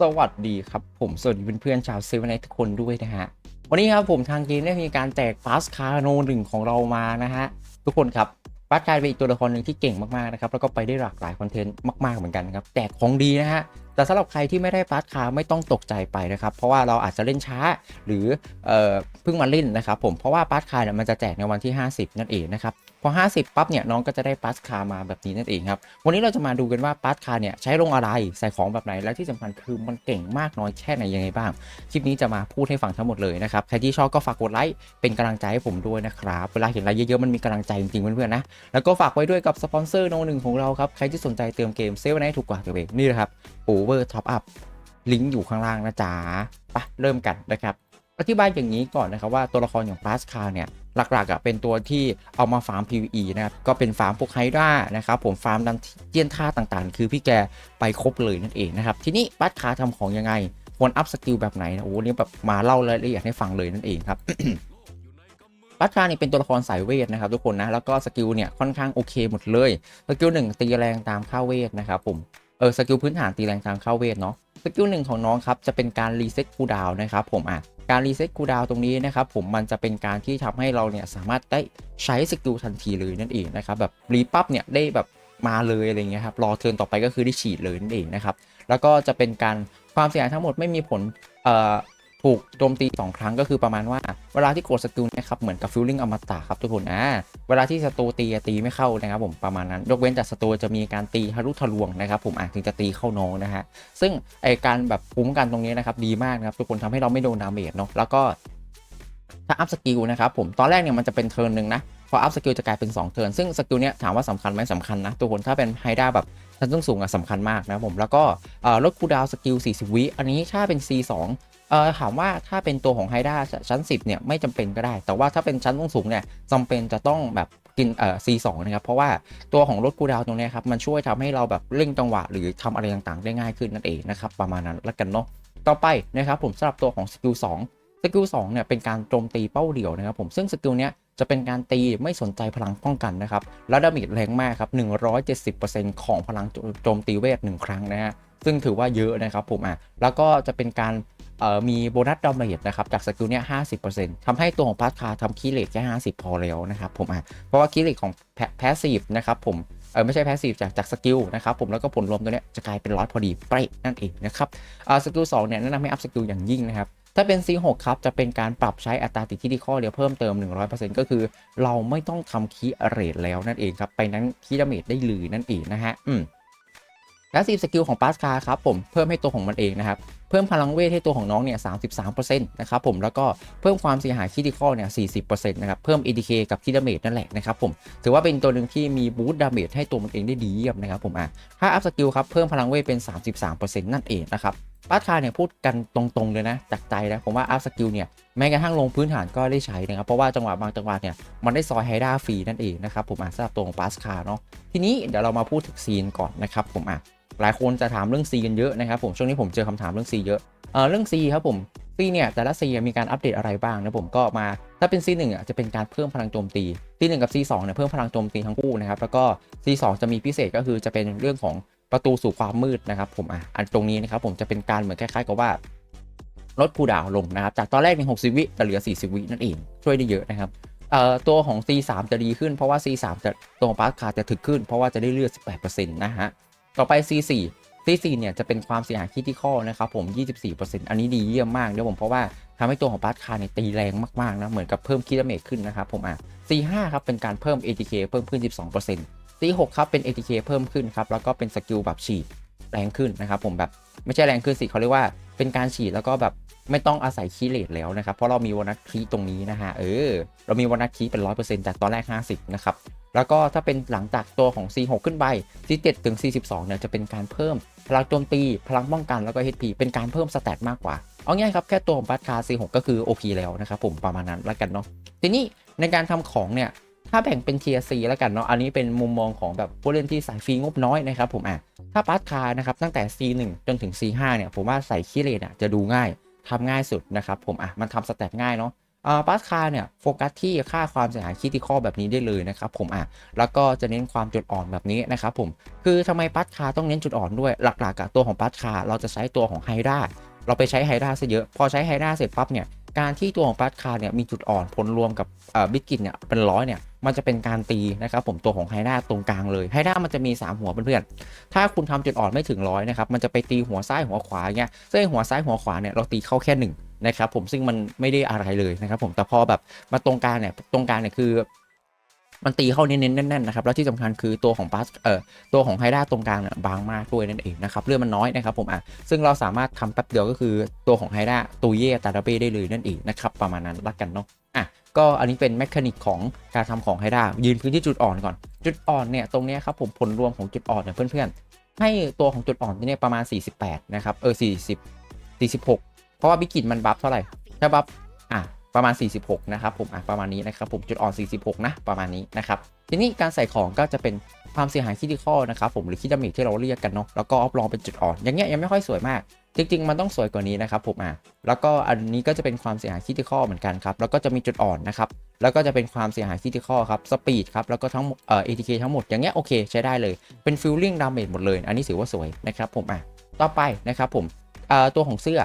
สวัสดีครับผมสวัสดีเพื่อนๆชาวเซเว่นไนทุกคนด้วยนะฮะ วันนี้ครับผมทางเกมได้มีการแจกฟาสคาโนหนึ่งของเรามานะฮะ ทุกคนครับฟาสคาเป็นอีกตัวละครหนึ่งที่เก่งมากๆนะครับแล้วก็ไปได้หลากหลายคอนเทนต์มากๆเหมือนกันครับแจกของดีนะฮะแต่สำหรับใครที่ไม่ได้ฟาสคาไม่ต้องตกใจไปนะครับ เพราะว่าเราอาจจะเล่นช้าหรือเอ่อเพิ่งมาเล่นนะครับผมเพราะว่าฟาสคาเนี่ยมันจะแจกในวันที่ 50 นั่นเองนะครับ อ 50 ปั๊บเนี่ยน้องก็จะได้ปัสคามาแบบนี้นั่นเองครับ วันนี้เราจะมาดูกันว่าปัสคาเนี่ยใช้ลงอะไรใส่ของแบบไหน และที่สำคัญคือมันเก่งมากน้อยแค่ไหนยังไงบ้าง คลิปนี้จะมาพูดให้ฟังทั้งหมดเลยนะครับ ใครที่ชอบก็ฝากกดไลค์เป็นกำลังใจให้ผมด้วยนะครับ เวลาเห็นอะไรเยอะๆมันมีกำลังใจจริงๆเพื่อนๆนะ แล้วก็ฝากไว้ด้วยกับสปอนเซอร์โนหนึ่งของเราครับ ใครที่สนใจเติมเกมเซเว่นไนถูกกว่าตัวเองนี่นะครับ Over Top Up ลิงก์อยู่ข้างล่างนะจ๊ะไปเริ่มกันนะครับอธิบายอย่างนี้ก่อนนะครับว่าตัวละครอย่างพาสคาเนี่ย หลักๆอะเป็นตัวที่เอามาฟาร์ม PVE นะครับก็เป็นฟาร์มพวกไฮดรานะครับผมฟาร์มดันเจียนท่าต่างๆ คือพี่แกไปครบเลยนั่นเองนะครับทีนี้พาสคาทำของยังไงควรอัพสกิลแบบไหนโอ้โหนี่แบบมาเล่ารายละเอียดให้ฟังเลยนั่นเองครับปัตคาเนี่ยเป็นตัวละครสายเวทนะครับทุกคนนะ แล้วก็สกิลเนี่ยค่อนข้างโอเคหมดเลย สกิลหนึ่งตีแรงตามค่าเวทนะครับผม เออสกิลพื้นฐานตีแรงตามค่าเวทเนาะ สกิลหนึ่งของน้องครับจะเป็นการรีเซ็ตคูดาวนะครับผมอะ การรีเซ็ตคูดาวตรงนี้นะครับผมมันจะเป็นการที่ทำให้เราเนี่ยสามารถได้ใช้สกิลทันทีเลยนั่นเองนะครับแบบรีปั๊บเนี่ยได้แบบมาเลยอะไรเงี้ยครับรอเทิร์นต่อไปก็คือได้ฉีดเลยนั่นเองนะครับแล้วก็จะเป็นการความเสียหายทั้งหมดไม่มีผลเอ่อ ถูกโจมตี 2 ครั้งก็คือประมาณว่าเวลาที่กดสกิลนะครับเหมือนกับฟิลลิ่งอมตะครับทุกคนอ่าเวลาที่ศัตรูตีตีไม่เข้านะครับผมประมาณนั้น ยกเว้นแต่ศัตรูจะมีการตีทะลุทะลวงนะครับผมอ่าถึงจะตีเข้าน้องนะฮะซึ่งไอการแบบคุ้มกันตรงนี้นะครับดีมากนะครับทุกคนทำให้เราไม่โดนดาเมจเนาะแล้วก็ถ้าอัพสกิลนะครับผมตอนแรกเนี่ยมันจะเป็นเทิร์นหนึ่งนะพออัพสกิลจะกลายเป็น2เทิร์นซึ่งสกิลเนี้ยถามว่าสำคัญไหมสำคัญนะทุกคนถ้าเป็นไฮด้าแบบชั้นสูงๆอะสำคัญมากนะผมแล้วก็ลดคูดาวสกิล 40 วิอันนี้ถ้าเป็น C2 เออถามว่าถ้าเป็นตัวของไฮด้าชั้น 10 เนี่ย ไม่จำเป็นก็ได้ แต่ว่าถ้าเป็นชั้นสูงๆเนี่ยจำเป็นจะต้องแบบกินเอ่อ C2 นะครับ เพราะว่าตัวของรถกูดาวตรงนี้ครับ มันช่วยทำให้เราแบบเร่งจังหวะ หรือทำอะไรต่างๆ ได้ง่ายขึ้นนั่นเองนะครับ ประมาณนั้นแล้วกันเนาะต่อไปนะครับผมสำหรับตัวของสกิล2สกิล2เนี่ยเป็นการโจมตีเป้าเดี่ยวนะครับผมซึ่งสกิลเนี้ยจะเป็นการตีไม่สนใจพลังป้องกันนะครับแล้วดาเมจแรงมากครับ 170%ของพลังโจมตีเวทหนึ่งครั้งนะฮะซึ่งถือว่าเยอะนะครับผมอะแล้วก็จะเป็นการเอ่อ มีโบนัสดาเมจนะครับจากสกิลเนี้ยห้าสิบเปอร์เซ็นต์ทำให้ตัวของพาสคาทำคีเลตแค่ห้าสิบพอแล้วนะครับผมอะเพราะว่าคีเลตของแพสซีฟนะครับผมเออไม่ใช่แพสซีฟจากจากสกิลนะครับผมแล้วก็ผลรวมตัวเนี้ยจะกลายเป็นร้อยพอดีเป๊ะนั่นเองนะครับอ่าสกิลสองเนี่ยแนะนำให้อัพสกิลอย่างยิ่งนะครับถ้าเป็น C6 ครับจะเป็นการปรับใช้อัตราติดที่ดีข้อเดียวเพิ่มเติม 100%ก็คือ เราไม่ต้องทำคีเรทแล้วนั่นเองครับไปนั้นคีดาเมจได้เลยนั่นเองนะฮะอืม และสีสกิลของปาสคาครับผมเพิ่มให้ตัวของมันเองนะครับเพิ่มพลังเวทให้ตัวของน้องเนี่ย33%นะครับผมแล้วก็เพิ่มความเสียหายคิติคอลเนี่ย40%นะครับเพิ่ม ADK กับคิดาเมจนั่นแหละนะครับผมถือว่าเป็นตัวหนึ่งที่มีบูสต์ดาเมจให้ตัวมันเองได้ดีเยี่ยมนะครับผมอะถ้าอัพสกิลครับเพิ่มพลังเวทเป็น33%นั่นเองนะครับปาสคาเนี่ยพูดกันตรงๆเลยนะจากใจนะผมว่าอัพสกิลเนี่ยแม้กระทั่งลงพื้นฐานก็ได้ใช้นะครับเพราะว่าจังหวะบางจังหวะเนี่ยมันได้ซอยไฮด้าฟรีนั่นเองนะครับผมอะสำหรับตัวของปาสคาเนาะทีนี้เดี๋ยวเรามาพูดถึงซีนก่อนนะครับผมอะ หลายคนจะถามเรื่อง C กันเยอะนะครับผมช่วงนี้ผมเจอคำถามเรื่อง C เยอะเออเรื่อง C ครับผม C เนี่ยแต่ละ C มีการอัปเดตอะไรบ้างนะผมก็มาถ้าเป็น C 1อะจะเป็นการเพิ่มพลังโจมตี C 1กับ C 2เนี่ยเพิ่มพลังโจมตีทั้งคู่นะครับแล้วก็ C 2จะมีพิเศษก็คือจะเป็นเรื่องของประตูสู่ความมืดนะครับผมอะอันตรงนี้นะครับผมจะเป็นการเหมือนคล้ายๆกับว่าลดคูดาวลงนะครับจากตอนแรกเป็น60 วิจะเหลือ 40 วินั่นเองช่วยได้เยอะนะครับเอ่อตัวของ C3 จะดีขึ้นเพราะว่า C3 จะตัวของพาสคาจะถึกขึ้น เพราะว่าจะได้เลือด 18%นะฮะ ต่อไป C4 C4 เนี่ยจะเป็นความเสียหายคิติคอลนะครับผม 24%อันนี้ดีเยี่ยมมากนะผมเพราะว่าทำให้ตัวของปาร์ตคาเนี่ยตีแรงมากๆนะเหมือนกับเพิ่มคิดาเมจขึ้นนะครับผมอะ C5 ครับเป็นการเพิ่ม ATK เพิ่มขึ้น 12% C6 ครับเป็น ATK เพิ่มขึ้นครับแล้วก็เป็นสกิลแบบฉีดแรงขึ้นนะครับผมแบบไม่ใช่แรงขึ้นสิเขาเรียกว่า เป็นการฉีดแล้วก็แบบไม่ต้องอาศัยคีเลตแล้วนะครับ เพราะเรามีวนัทคีตรงนี้นะฮะเออเรามีวนัทคีเป็น 100%จากตอนแรก 50 นะครับ แล้วก็ถ้าเป็นหลังจากตัวของ C6 ขึ้นไป C7 ถึง C12 เนี่ยจะเป็นการเพิ่มพลังโจมตี พลังป้องกันแล้วก็ HP เป็นการเพิ่มสเตตมากกว่า เอาง่ายครับ แค่ตัวของบัตคา C6 ก็คือโอเคแล้วนะครับผมประมาณนั้นแล้วกันเนาะทีนี้ในการทำของเนี่ย ถ้าแบ่งเป็น Tier C แล้วกันเนาะ อันนี้เป็นมุมมองของแบบผู้เล่นที่สายฟรีงบน้อยนะครับผมอะ ถ้าบัตคานะครับตั้งแต่ C1 จนถึง C5 เนี่ยผมว่าใส่คีเลนอะจะดูง่ายทำง่ายสุดนะครับผมอะมันทำสเตตง่ายเนาะอ่าปาสคาเนี่ยโฟกัสที่ค่าความเสียหายคิติคอแบบนี้ได้เลยนะครับผมอะแล้วก็จะเน้นความจุดอ่อนแบบนี้นะครับผมคือทำไมปาสคาต้องเน้นจุดอ่อนด้วยหลักๆกับตัวของปาสคาเราจะใช้ตัวของไฮด้าเราไปใช้ไฮด้าซะเยอะ พอใช้ไฮด้าเสร็จปั๊บเนี่ยการที่ตัวของปาสคาเนี่ยมีจุดอ่อนผลรวมกับบิสกิตเนี่ยเป็นร้อยเนี่ย มันจะเป็นการตีนะครับผมตัวของไฮด้าตรงกลางเลยไฮด้ามันจะมี 3 หัวเพื่อนๆถ้าคุณทำจุดอ่อนไม่ถึงร้อยนะครับมันจะไปตีหัวซ้ายหัวขวาเงี้ยซึ่งหัวซ้ายหัวขวาเนี่ยเราตีเข้าแค่หนึ่งนะครับผมซึ่งมันไม่ได้อะไรเลยนะครับผมแต่พอแบบมาตรงกลางเนี่ยตรงกลางเนี่ยคือ มันตีเข้าเน้นๆแน่นๆนะครับ แล้วที่สำคัญคือตัวของปัสเอ่อตัวของไฮด้าตรงกลางเนี่ยบางมากด้วยนั่นเองนะครับเลือดมันน้อยนะครับผมอะซึ่งเราสามารถทำแป๊บเดียวก็คือตัวของไฮด้าตูเย่ตาดาเบ้ได้เลยนั่นเองนะครับประมาณนั้นละกันเนาะอะก็อันนี้เป็นแมคานิกของการทำของไฮด้ายืนพื้นที่จุดอ่อนก่อน จุดอ่อนเนี่ยตรงนี้ครับผมผลรวมของจุดอ่อนเนี่ยเพื่อนๆ ให้ตัวของจุดอ่อนที่เนี่ยประมาณ 48 นะครับเออ40 46 เพราะว่าบิกิตมันบัฟเท่าไหร่ถ้าบัฟอะ ประมาณ 46 นะครับผมอะประมาณนี้นะครับผมจุดอ่อน 46 นะ ประมาณนี้นะครับทีนี้การใส่ของก็จะเป็นความเสียหายคิดิคอนะครับผมหรือคิดามิที่เราเรียกกันเนาะแล้วก็ออฟลองเป็นจุดอ่อนอย่างเงี้ยยังไม่ค่อยสวยมาก จริง ๆ มันต้องสวยกว่านี้นะครับผมอะแล้วก็อันนี้ก็จะเป็นความเสียหายคิดิคอเหมือนกันครับแล้วก็จะมีจุดอ่อนนะครับแล้วก็จะเป็นความเสียหายคิดิคอครับสปีดครับแล้วก็ทั้งเอ่อ ATK ทั้งหมดอย่างเงี้ยโอเคใช้ได้เลยเป็นฟิลลิ่งดาเมจหมดเลย อันนี้ถือว่าสวยนะครับผมอะต่อไปนะครับผมเอ่อตัวของเสื้อ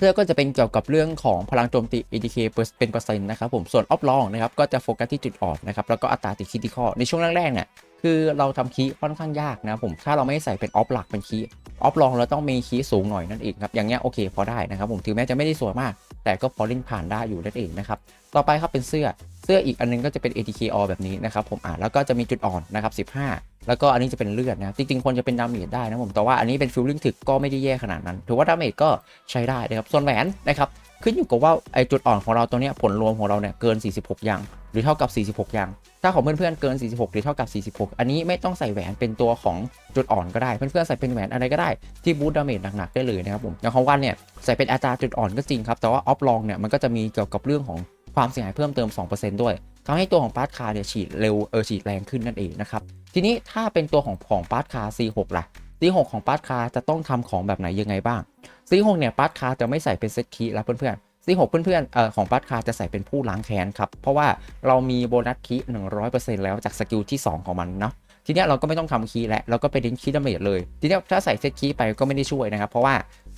เสื้อก็จะเป็นเกี่ยวกับเรื่องของพลังโจมตี ATK เป็นเปอร์เซ็นต์นะครับผมส่วนออฟลองนะครับก็จะโฟกัสที่จุดอ่อนนะครับแล้วก็อัตราติดคิติคอในช่วงแรกๆเนี่ยคือเราทำคีย์ค่อนข้างยากนะครับผมถ้าเราไม่ใส่เป็นออฟหลักเป็นคีย์ออฟลองเราต้องมีคีย์สูงหน่อยนั่นเองครับอย่างเงี้ยโอเคพอได้นะครับผมถึงแม้จะไม่ได้สวยมาก แต่ก็พอเล่นผ่านได้อยู่นั่นเองนะครับต่อไปครับเป็นเสื้อเสื้ออีกอันนึงก็จะเป็น ATK all แบบนี้นะครับผมอ่าแล้วก็จะมีจุดอ่อนนะครับ 15 แล้วก็อันนี้จะเป็นเลือดนะครับจริงๆควรจะเป็นดาเมจได้นะผมแต่ว่าอันนี้เป็นฟิลลิ่งถึกก็ไม่ได้แย่ขนาดนั้น ถือว่าดาเมจก็ใช้ได้นะครับส่วนแหวนนะครับ ขึ้นอยู่กับว่าไอจุดอ่อนของเราตัวเนี้ยผลรวมของเราเนี่ยเกิน 46ยังหรือเท่ากับ 46ยังถ้าของเพื่อนๆเกิน 46 หรือเท่ากับ 46 อันนี้ไม่ต้องใส่แหวนเป็นตัวของจุดอ่อนก็ได้เพื่อนๆใส่เป็นแหวนอะไรก็ได้ที่บูตดาเมจหนักๆได้เลยนะครับผมอย่างของวันเนี่ยใส่เป็นอาจารย์จุดอ่อนก็จริงครับแต่ว่าออฟลองเนี่ยมันก็จะมีเกี่ยวกับเรื่องของความเสียหายเพิ่มเติม 2%ด้วยทำให้ตัวของปาร์ตคาร์เนี่ยฉีดเร็วเออฉีดแรงขึ้นนั่นเองนะครับทีนี้ถ้าเป็นตัวของของปาร์ตคาร์ C6 ล่ะ C6 ของปาร์ตคาร์จะต้องทำของแบบไหนยังไงบ้าง C6 เนี่ยปาร์ตคาร์จะไม่ใส่เป็นเซตคีแล้วเพื่อนๆ C6 เพื่อนๆเอ่อของปาร์ตคาร์จะใส่เป็นผู้ล้างแค้นครับ เพราะว่าเรามีโบนัสคีย์100%แล้วจากสกิลที่ 2 ของมันเนาะทีเนี้ยเราก็ไม่ต้องทำคีแล้วเราก็ไปเล่นคีย์ดาเมจเลย ทีเนี้ยถ้าใส่เซตคีไปก็ไม่ได้ช่วยนะครับ เพราะว่า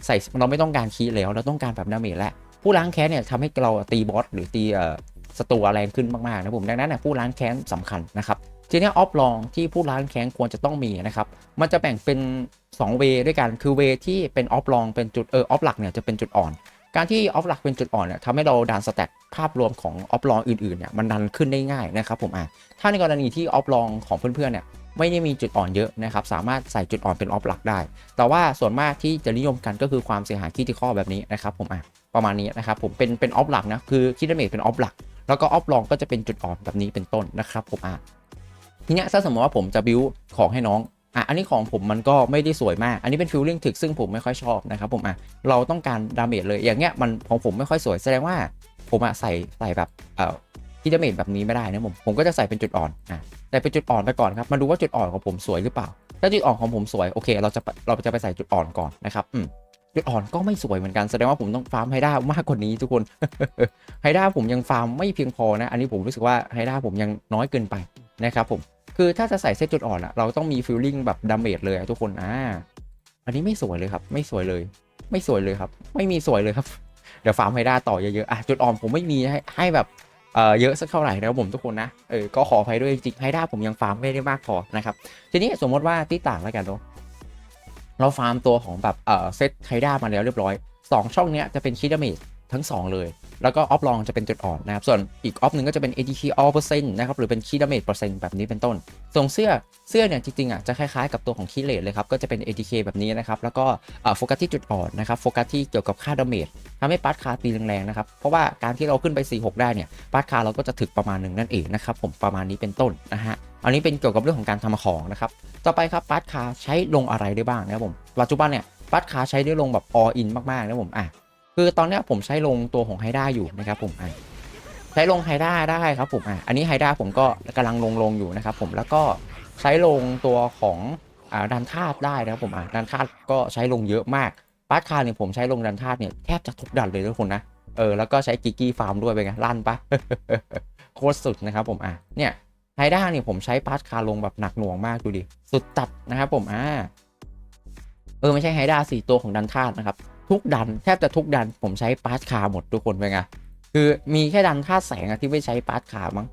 ใส่เราไม่ต้องการคีแล้วเราต้องการแบบดาเมจแล้วผู้ล้างแค้นเนี่ยทำให้เราตีบอสหรือตีเอ่อศัตรูแรงขึ้นมากๆนะผมดังนั้นนะผู้ล้างแค้นสำคัญนะครับ ทีนี้ออฟลองที่ผู้ล้างแค้นควรจะต้องมีนะครับ มันจะแบ่งเป็น2เวด้วยกัน คือเวที่เป็นออฟลองเป็นจุดเออออฟหลักเนี่ยจะเป็นจุดอ่อน การที่ออฟหลักเป็นจุดอ่อนเนี่ยทำให้เราดันสแต็กภาพรวมของออฟลองอื่นๆเนี่ยมันดันขึ้นได้ง่ายนะครับผมอะถ้าในกรณีที่ออฟลองของเพื่อนๆเนี่ยไม่ได้มีจุดอ่อนเยอะนะครับ สามารถใส่จุดอ่อนเป็นออฟหลักได้ แต่ว่าส่วนมากที่จะนิยมกันก็คือความเสียหายคิติคอแบบนี้นะครับผมอะประมาณนี้นะครับผมเป็นเป็นออฟหลักนะคือคิดเมเป็นออฟหลัก แล้วก็ออฟลองก็จะเป็นจุดอ่อนแบบนี้เป็นต้นนะครับผมอะ ทีเนี้ยถ้าสมมติว่าผมจะบิวของให้น้องอะอันนี้ของผมมันก็ไม่ได้สวยมาก อันนี้เป็นฟิลลิ่งถึกซึ่งผมไม่ค่อยชอบนะครับผมอะเราต้องการดาเมจเลยอย่างเงี้ยมันของผมไม่ค่อยสวยแสดงว่าผมอะใส่ใส่แบบเอ่อที่ดาเมจแบบนี้ไม่ได้นะผมผมก็จะใส่เป็นจุดอ่อนอะแต่เป็นจุดอ่อนไปก่อนครับมาดูว่าจุดอ่อนของผมสวยหรือเปล่า ถ้าจุดอ่อนของผมสวยโอเค เราจะเราจะไปใส่จุดอ่อนก่อนนะครับอืมจุดอ่อนก็ไม่สวยเหมือนกันแสดงว่าผมต้องฟาร์มไฮด้ามากกว่านี้ทุกคนไฮด้าผมยังฟาร์มไม่เพียงพอนะ อันนี้ผมรู้สึกว่าไฮด้าผมยังน้อยเกินไปนะครับผม คือถ้าจะใส่เซตจุดอ่อนอะเราต้องมีฟิลลิ่งแบบดาเมจเลยทุกคนอ่าอันนี้ไม่สวยเลยครับ ไม่สวยเลย ไม่สวยเลยครับ ไม่มีสวยเลยครับ เดี๋ยวฟาร์มไฮด้าต่อเยอะๆอะจุดอ่อนผมไม่มีให้ให้แบบเอ่อเยอะสักเท่าไหร่นะครับผมทุกคนนะเออก็ขออภัยด้วยจริงๆไฮด้าผมยังฟาร์มไม่ได้มากพอนะครับทีนี้สมมติว่าที่ต่างแล้วกันเนาะเราฟาร์มตัวของแบบเอ่อเซตไฮด้ามาแล้วเรียบร้อย 2 ช่องเนี้ยจะเป็นคิดดาเมจทั้ง 2 เลย แล้วก็ออฟลองจะเป็นจุดอ่อนนะครับ ส่วนอีกออฟหนึ่งก็จะเป็น ATK all percent นะครับ หรือเป็นคีย์ดาเมจเปอร์เซ็นต์แบบนี้เป็นต้น ส่งเสื้อเสื้อเนี่ยจริงๆอะจะคล้ายๆกับตัวของคีเลตเลยครับ ก็จะเป็น ATK แบบนี้นะครับ แล้วก็โฟกัสที่จุดอ่อนนะครับ โฟกัสที่เกี่ยวกับค่าดาเมจทำให้ปาร์ตคาร์ตีแรงๆนะครับ เพราะว่าการที่เราขึ้นไป 4-6 ได้เนี่ย ปาร์ตคาร์เราก็จะถึกประมาณหนึ่งนั่นเองนะครับ ผมประมาณนี้เป็นต้นนะฮะ อันนี้เป็นเกี่ยวกับเรื่องของการทำของนะครับ ต่อไปครับปาร์ตคาร์ใช้ลงอะไรได้บ้างนะครับผม ปัจจุบันเนี่ยปาร์ตคาใช้ได้ลงแบบ all in มากๆนะผม อะ คือตอนนี้ผมใช้ลงตัวของไฮด้าอยู่นะครับผมอะใช้ลงไฮด้าได้ครับผมอะอันนี้ไฮด้าผมก็กำลังลงลงอยู่นะครับผมแล้วก็ใช้ลงตัวของอ่าดันธาตุได้นะครับผมอะดันธาตุก็ใช้ลงเยอะมากปาร์ตคาร์เนี่ยผมใช้ลงดันธาตุเนี่ยแทบจะทุกดันเลยทุกคนนะเออแล้วก็ใช้กิกกี้ฟาร์มด้วยเป็นไงลั่นปะโคตรสุดนะครับผมอะเนี่ยไฮด้าเนี่ยผมใช้พาร์ทคาลงแบบหนักหน่วงมากดูดิสุดจัดนะครับผมอ่าเออไม่ใช่ไฮด้าสี่ตัวของดันธาตุนะครับ ทุกดันแทบจะทุกดันผมใช้พาร์ทคาหมดทุกคนเป็นไงคือมีแค่ดันธาแสงอะที่ไม่ใช้พาร์ทคามั้ง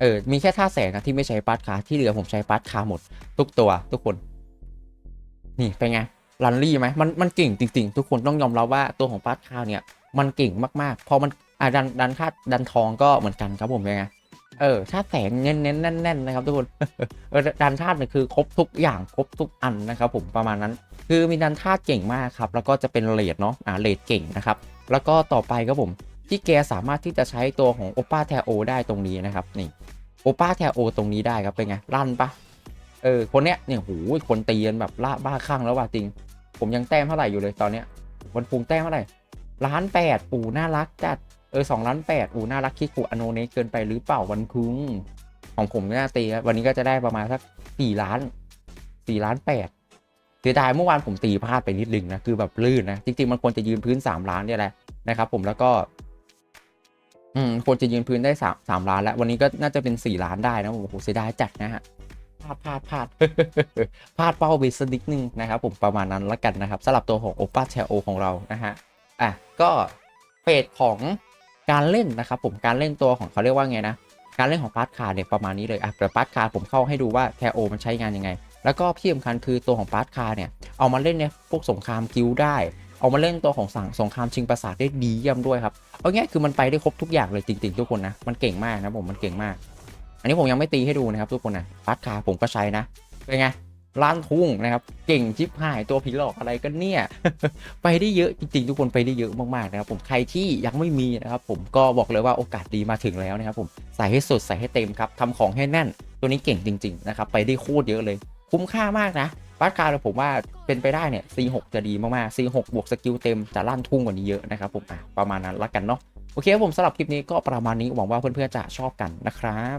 เออมีแค่ธาแสงอะที่ไม่ใช้พาร์ทคาที่เหลือผมใช้พาร์ทคาหมด ทุกตัวทุกคน นี่เป็นไงลันลี่ไหมมันมันเก่งจริงๆ ทุกคนต้องยอมรับว่าตัวของพาร์ทคาเนี่ยมันเก่งมากๆพอมันอ่าดันดันธาดันทองก็เหมือนกันครับผมเป็นไง เออธาตุแสงเน้นเน้นๆแน่นๆนะครับทุกคนดันธาตุเนี่ยคือครบทุกอย่างครบทุกอันนะครับผมประมาณนั้น คือมีดันธาตุเก่งมากครับแล้วก็จะเป็นเลดเนาะอ่าเลดเก่งนะครับแล้วก็ต่อไปครับผมที่แกสามารถที่จะใช้ตัวของโอป้าแทโอได้ตรงนี้นะครับนี่โอป้าแทโอตรงนี้ได้ครับเป็นไงลั่นปะเออคนเนี้ยเนี่ยโหคนตีกันแบบล่าบ้าคลั่งแล้วว่ะจริง ผมยังแต้มเท่าไหร่อยู่เลยตอนเนี้ยวันพุงแต้มเท่าไหร่ล้านแปดปู่น่ารักจัด เออสองล้านแปดปู่น่ารักคิกุอโนเนเกินไปหรือเปล่าวันคุงของผมเนี่ยตีครับวันนี้ก็จะได้ประมาณสักสี่ล้านสี่ล้านแปดเสียดายเมื่อวานผมตีพลาดไปนิดนึงนะคือแบบลื่นนะจริงๆมันควรจะยืนพื้นสามล้านเนี่ยแหละนะครับ ผมแล้วก็ อืมควรจะยืนพื้นได้สามสามล้าน แล้ว วันนี้ก็น่าจะเป็นสี่ล้านได้นะโอ้โหเสียดายจัดนะฮะพลาดพลาดพลาดพลาดเป้าไปสักนิดนึงนะครับ ผมประมาณนั้นละกันนะครับสำหรับตัวของโอป้าแชโอของเรานะฮะอะก็เฟสของ การเล่นนะครับผมการเล่นตัวของเขาเรียกว่าไงนะการเล่นของพาร์ทคาร์เนี่ยประมาณนี้เลยอะแต่พาร์ทคาร์ผมเข้าให้ดูว่าแคโอมันใช้งานยังไง แล้วก็ที่สำคัญคือตัวของพาร์ทคาร์เนี่ยเอามาเล่นในพวกสงครามกิลได้ เอามาเล่นตัวของสั่งสงครามชิงปราสาทได้ดีเยี่ยมด้วยครับเอาง่ายคือมันไปได้ครบทุกอย่างเลยจริงๆทุกคนนะมันเก่งมากนะผมมันเก่งมาก อันนี้ผมยังไม่ตีให้ดูนะครับทุกคนนะฟัดคาร์ผมก็ใช้นะเป็นไง ล้านทุ่งนะครับเก่งชิปหายตัวผีหลอกอะไรกันเนี่ย ไปได้เยอะจริงๆ ทุกคนไปได้เยอะมากๆนะครับผมใครที่ยังไม่มีนะครับผมก็บอกเลยว่าโอกาสดีมาถึงแล้วนะครับผมใส่ให้สุดใส่ให้เต็มครับทำของให้แน่น ตัวนี้เก่งจริง ๆ นะครับ ไปได้โคตรเยอะเลย คุ้มค่ามากนะบัตรคาร์ผมว่าเป็นไปได้เนี่ย C6 จะดีมากๆ C6 บวกสกิลเต็มจะลั่นทุ่งกว่านี้เยอะนะครับผมประมาณนั้นละกันเนาะโอเคครับผมสำหรับคลิปนี้ก็ประมาณนี้หวังว่าเพื่อนๆจะชอบกันนะครับ